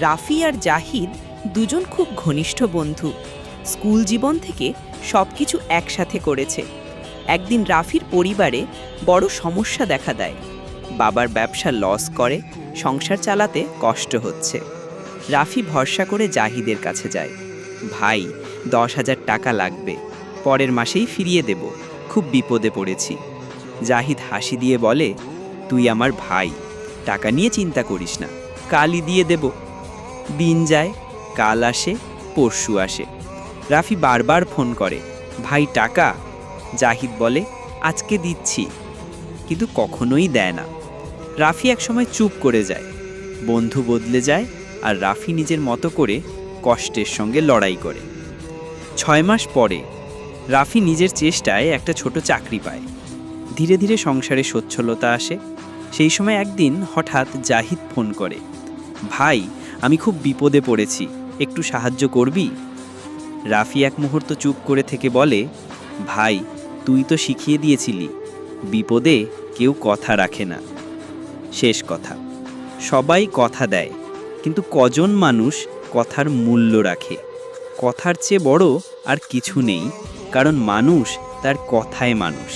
রাফি আর জাহিদ দুজন খুব ঘনিষ্ঠ বন্ধু। স্কুল জীবন থেকে সবকিছু একসাথে করেছে। একদিন রাফির পরিবারে বড় সমস্যা দেখা দেয়। বাবার ব্যবসা লস করে, সংসার চালাতে কষ্ট হচ্ছে। রাফি ভরসা করে জাহিদের কাছে যায়। ভাই, দশ হাজার টাকা লাগবে, পরের মাসেই ফিরিয়ে দেব, খুব বিপদে পড়েছি। জাহিদ হাসি দিয়ে বলে, তুই আমার ভাই, টাকা নিয়ে চিন্তা করিস না, কালই দিয়ে দেব। দিন যায়, কাল আসে, পরশু আসে। রাফি বারবার ফোন করে, ভাই, টাকা? জাহিদ বলে, আজকে দিচ্ছি। কিন্তু কখনোই দেয় না। রাফি একসময় চুপ করে যায়, বন্ধু বদলে যায় আর রাফি নিজের মতো করে কষ্টের সঙ্গে লড়াই করে। ছয় মাস পরে, রাফি নিজের চেষ্টায় একটা ছোট চাকরি পায়। ধীরে ধীরে সংসারে সচ্ছলতা আসে। সেই সময় একদিন হঠাৎ জাহিদ ফোন করে, ভাই আমি খুব বিপদে পড়েছি। একটু সাহায্য করবি? রাফি এক মুহূর্ত চুপ করে থেকে বলে, ভাই, তুই তো শিখিয়ে দিয়েছিলি। বিপদে কেউ কথা রাখে না। শেষ কথা। সবাই কথা দেয়, কিন্তু কজন মানুষ কথার মূল্য রাখে? কথার চেয়ে বড় আর কিছু নেই, কারণ মানুষ তার কথায় মানুষ।